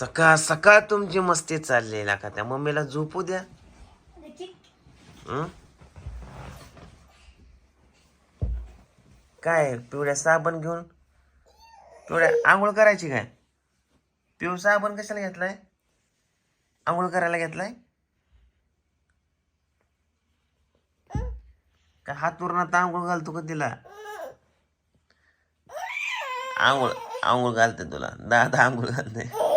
सकाळ सकाळ तुमची मस्ती चालली ना का त्या मम्मीला झोपू द्या. हं? काय पिवळ्या साबण घेऊन? पिवळ्या आंघोळ करायची काय? पिव साबण कशाला घेतलाय? आंघोळ करायला घेतलाय? काय हात आता आंघोळ घालतो का तिला? आंघोळ आंघोळ घालते तुला. दादा आंघोळ घालते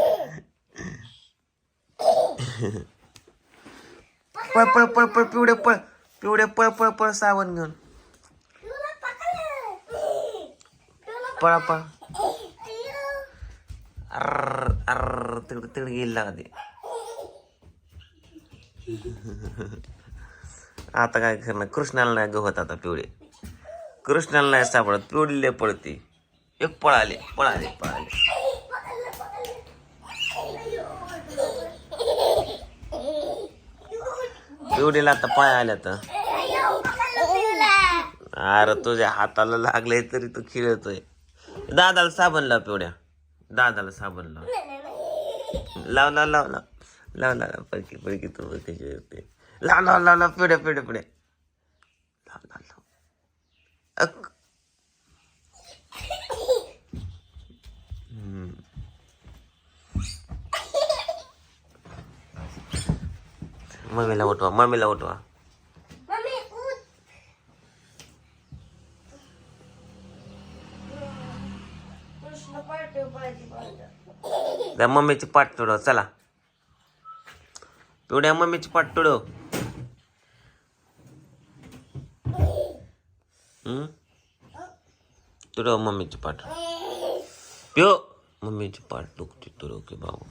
पळ पळ पळ पळ पिवडे पळ पिवडे पळ पळ पळ साबण घेऊन. पळा पळ. अर्र अर्र तिकडे तिकडे येईल लागा ते. आता काय करणार? कृष्णाला नाही गवत आता पिवळे. कृष्णाला नाही सापडत. पिवळीले पळते. एक पळाले पळाले पळाले. एवढीला आता पाय आल्या तर अरे तुझ्या हाताला लागले तरी तू खेळतोय. दादाला साबण लाव पेवड्या. दादाला साबण लाव. लाव लाव लाव लाव. लाव लाव पडकी पडकी तू बघते लाव लाव लाव लाव. पिढ्या पिढ्या पेड्या लाव लाव लाव. मम्मीला उठवा मम्मीला उठवा. त्या मम्मीची पाठ तोडव चला. पिवड्या मम्मीची पाठ तोडव. तुडव मम्मीची पाठ. पिओ मम्मीची पाठ दुखती तुडव की बाबू.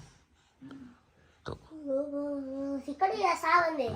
ఇక్కడ సాగుంది